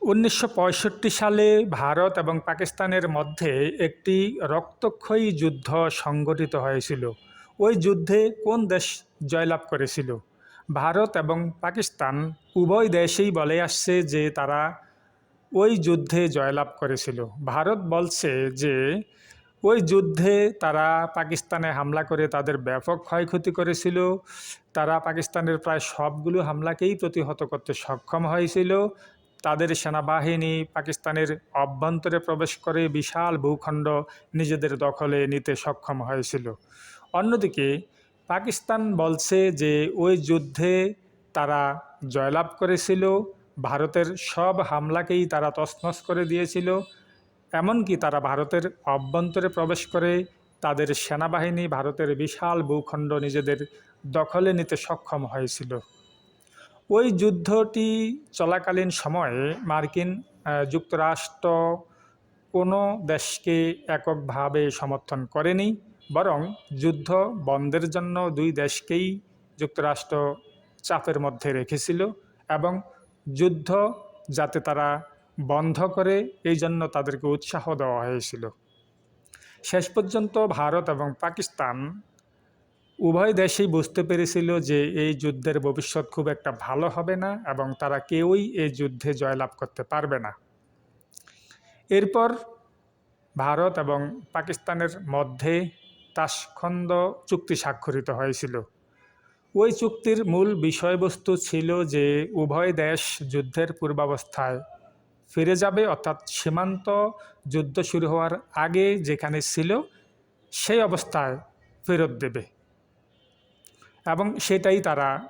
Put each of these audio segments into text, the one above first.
উনিশশো পঁয়ষট্টি সালে ভারত এবং পাকিস্তানের মধ্যে একটি রক্তক্ষয়ী যুদ্ধ সংগঠিত হয়েছিল। ওই যুদ্ধে কোন দেশ জয়লাভ করেছিল? ভারত এবং পাকিস্তান উভয় দেশেই বলে আসছে যে তারা ওই যুদ্ধে জয়লাভ করেছিল। ভারত বলছে যে ওই যুদ্ধে তারা পাকিস্তানে হামলা করে তাদের ব্যাপক ক্ষয়ক্ষতি করেছিল। তারা পাকিস্তানের প্রায় সবগুলো হামলাকেই প্রতিহত করতে সক্ষম হয়েছিল। তাদের সেনাবাহিনী পাকিস্তানের অভ্যন্তরে প্রবেশ করে বিশাল ভূখণ্ড নিজেদের দখলে নিতে সক্ষম হয়েছিল। অন্যদিকে, পাকিস্তান বলছে যে ওই যুদ্ধে তারা জয়লাভ করেছিল, ভারতের সব হামলাকেই তারা তছনছ করে দিয়েছিল, এমনকি তারা ভারতের অভ্যন্তরে প্রবেশ করে তাদের সেনাবাহিনী ভারতের বিশাল ভূখণ্ড নিজেদের দখলে নিতে সক্ষম হয়েছিল। ওই যুদ্ধটি চলাকালীন সময়ে মার্কিন যুক্তরাষ্ট্র কোনো দেশকে এককভাবে সমর্থন করেনি, বরং যুদ্ধ বন্ধের জন্য দুই দেশকেই যুক্তরাষ্ট্র চাপের মধ্যে রেখেছিল এবং যুদ্ধ যাতে তারা বন্ধ করে এই জন্য তাদেরকে উৎসাহ দেওয়া হয়েছিল। শেষ পর্যন্ত ভারত এবং পাকিস্তান উভয় দেশেই বুঝতে পেরেছিল যে এই যুদ্ধের ভবিষ্যৎ খুব একটা ভালো হবে না এবং তারা কেউই এই যুদ্ধে জয়লাভ করতে পারবে না। এরপর ভারত এবং পাকিস্তানের মধ্যে তাসখন্দ চুক্তি স্বাক্ষরিত হয়েছিল। ওই চুক্তির মূল বিষয়বস্তু ছিল যে উভয় দেশ যুদ্ধের পূর্বাবস্থায় ফিরে যাবে, অর্থাৎ সীমান্ত যুদ্ধ শুরু হওয়ার আগে যেখানে ছিল, সেই অবস্থায় ফেরত দেবে। এবং সেটাই তারা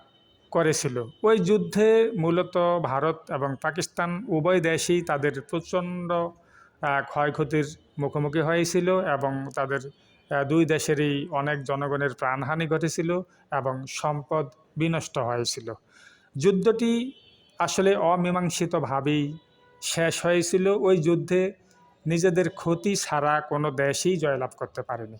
করেছিল। ওই যুদ্ধে মূলত ভারত এবং পাকিস্তান উভয় দেশই তাদের প্রচণ্ড ক্ষয়ক্ষতির মুখোমুখি হয়েছিল এবং তাদের দুই দেশেরই অনেক জনগণের প্রাণহানি ঘটেছিল এবং সম্পদ বিনষ্ট হয়েছিল। যুদ্ধটি আসলে অমীমাংসিতভাবেই শেষ হয়েছিল। ওই যুদ্ধে নিজেদের ক্ষতি ছাড়া কোনো দেশই জয়লাভ করতে পারেনি।